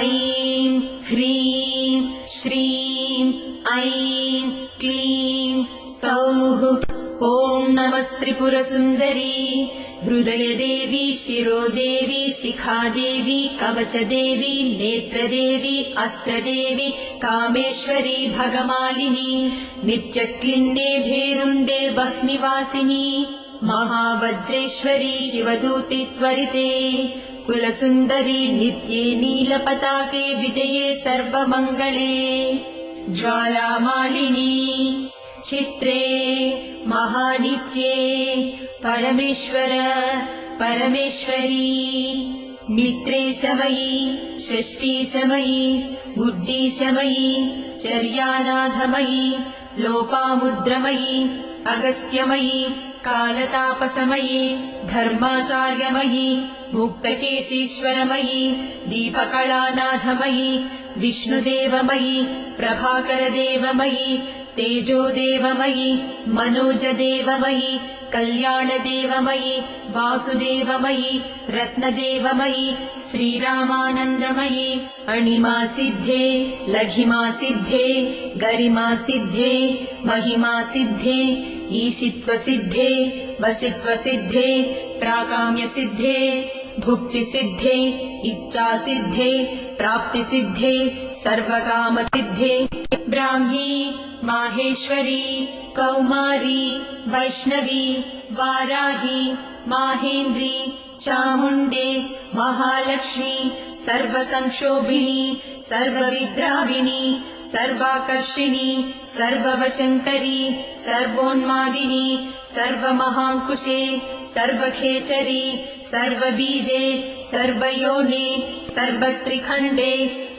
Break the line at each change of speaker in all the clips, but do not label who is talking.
ऐं ह्रीं श्रीं ऐं क्लीं सौः ॐ नमस्त्रिपुरसुन्दरी। हृदयदेवी शिरोदेवी शिखादेवी कवचदेवी नेत्रदेवी अस्त्रदेवी कामेश्वरी भगमालिनी नित्यक्लिन्ने भेरुण्डे बह्निवासिनी महावज्रेश्वरी शिवदूति त्वरिते कुलसुन्दरी नित्ये नीलपताके विजये सर्वमङ्गले ज्वालामालिनी चित्रे महानित्ये परमेश्वर परमेश्वरी। मित्रे समयी षष्ठी समयी बुद्धि समयी चर्यानाथमयी लोपामुद्रमयी अगस्त्यमयी कालतापसमयी धर्माचार्यमयी मुक्तकेशीश्वरमयी दीपकलानाथमयी विष्णुदेवमयी प्रभाकरदेवमयी तेजोदेवमयि मनोजदेवमयि कल्याणदेवमयि वासुदेवमयि रत्नदेवमयि श्रीरामानन्दमयि अणिमासिद्धे लघिमासिद्धे गरिमासिद्धे महिमासिद्धे ईशित्वसिद्धे वसित्वसिद्धे प्राकाम्यसिद्धे भुक्तिसिद्धे इच्छासिद्धे प्राप्तिसिद्धे सर्वकामसिद्धे। ब्राह्मी माहेश्वरी कौमारी वैष्णवी वाराही माहेन्द्री चामुण्डे महालक्ष्मी सर्वसंक्षोभिणी सर्वविद्राविणी सर्वाकर्षिणी सर्ववशङ्करी सर्वोन्मादिनी सर्वमहाङ्कुशे सर्वखेचरी सर्वबीजे सर्वयोने सर्वत्रिखण्डे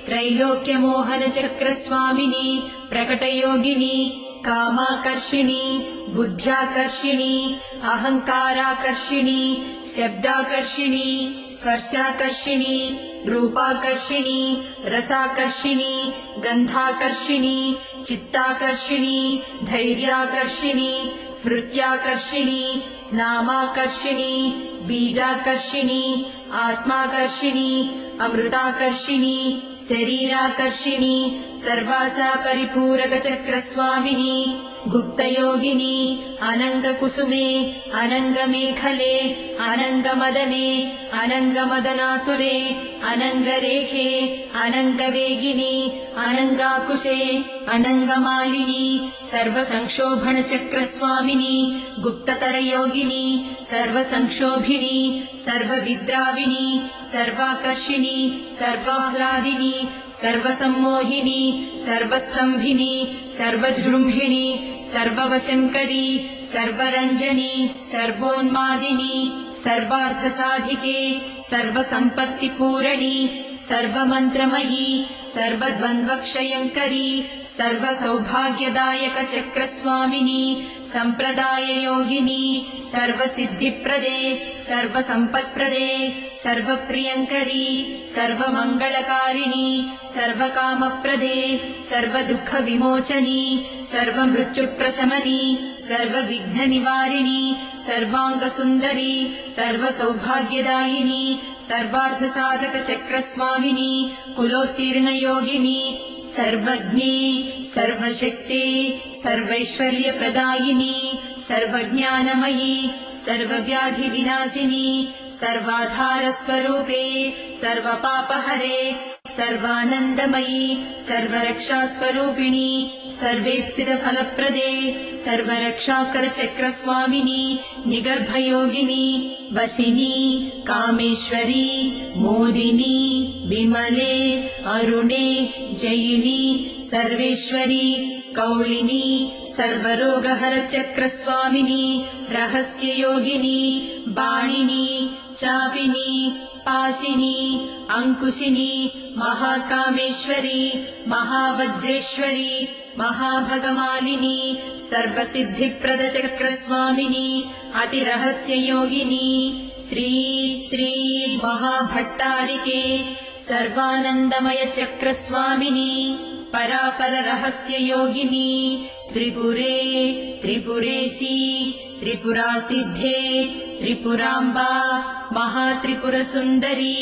त्रैलोक्यमोहनचक्रस्वामिनी प्रकटयोगिनी कामाकर्षिणी बुद्ध्याकर्षिणी अहङ्काराकर्षिणी शब्दाकर्षिणी स्पर्शाकर्षिणी रूपाकर्षिणी रसाकर्षिणी गन्धाकर्षिणी चित्ताकर्षिणी धैर्याकर्षिणी स्मृत्याकर्षिणी नामाकर्षिणी बीजाकर्षिणी आत्माकर्षिणी अमृताकर्षिणी शरीराकर्षिणी सर्वासा परिपूरकचक्रस्वामिनी गुप्तयोगिनी अनङ्गकुसुमे अनङ्गमेखले अनङ्गमदने अनङ्गमदनातुरे अनङ्गरेखे अनङ्गवेगिनी अनङ्गाकुशे अनङ्गमालिनी सर्वसंक्षोभणचक्रस्वामिनी गुप्ततरयोगिनी सर्वसंक्षोभिणी सर्वविद्राविणी सर्वाकर्षिणी सर्वाह्लादिनी सर्वसम्मोहिनी सर्वस्तम्भिनी सर्वजृम्भिणी सर्ववशङ्करी सर्वरञ्जनी सर्वोन्मादिनी सर्वार्थसाधिके सर्वसम्पत्तिपूरणी सर्वमन्त्रमयी सर्वद्वन्द्वक्षयङ्करी सर्वसौभाग्यदायकचक्रस्वामिनी सम्प्रदाययोगिनी सर्वसिद्धिप्रदे सर्वसम्पत्प्रदे सर्वप्रियङ्करी सर्वमङ्गलकारिणी सर्वकामप्रदे सर्वदुःखविमोचनी सर्वमृत्युप्रशमनी सर्वविघ्ननिवारिणी सर्वाङ्गसुन्दरी सर्वसौभाग्यदायिनी सर्वार्थसाधकचक्रस्वामिनी कुलोत्तीर्णयोगिनी सर्वज्ञे सर्वशक्ते सर्वैश्वर्यप्रदायिनी सर्वज्ञानमयी सर्वव्याधिविनाशिनी सर्वाधारस्वरूपे सर्वपापहरे सर्वानन्दमयी सर्वरक्षास्वरूपिणी सर्वेप्सितफलप्रदे सर्वरक्षाकरचक्रस्वामिनी निगर्भयोगिनी वसिनी कामेश्वरी मोदिनी विमले अरुणे जयिनी सर्वेश्वरी कौलिनी सर्वरोगहरचक्रस्वामिनी रहस्ययोगिनी बाणिनी चापिनी पाशिनी अङ्कुशिनी महाकामेश्वरी महावज्रेश्वरी महाभगमालिनी सर्वसिद्धिप्रदचक्रस्वामिनी अतिरहस्ययोगिनी श्री श्री महाभट्टारिके सर्वानन्दमयचक्रस्वामिनी परापररहस्ययोगिनी त्रिपुरे त्रिपुरेशी त्रिपुरासिद्धे त्रिपुराम्बा महात्रिपुरसुन्दरी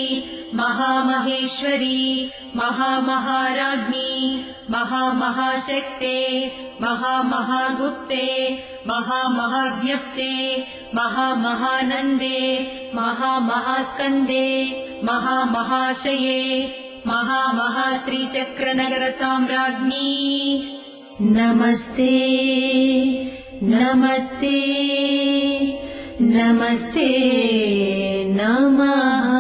महामहेश्वरी महामहाराज्ञी महामहाशक्ते महामहागुप्ते महामहाज्ञप्ते महामहानन्दे महामहास्कन्दे महामहाशये महामहाश्रीचक्रनगरसाम्राज्ञी। नमस्ते नमस्ते नमस्ते नमः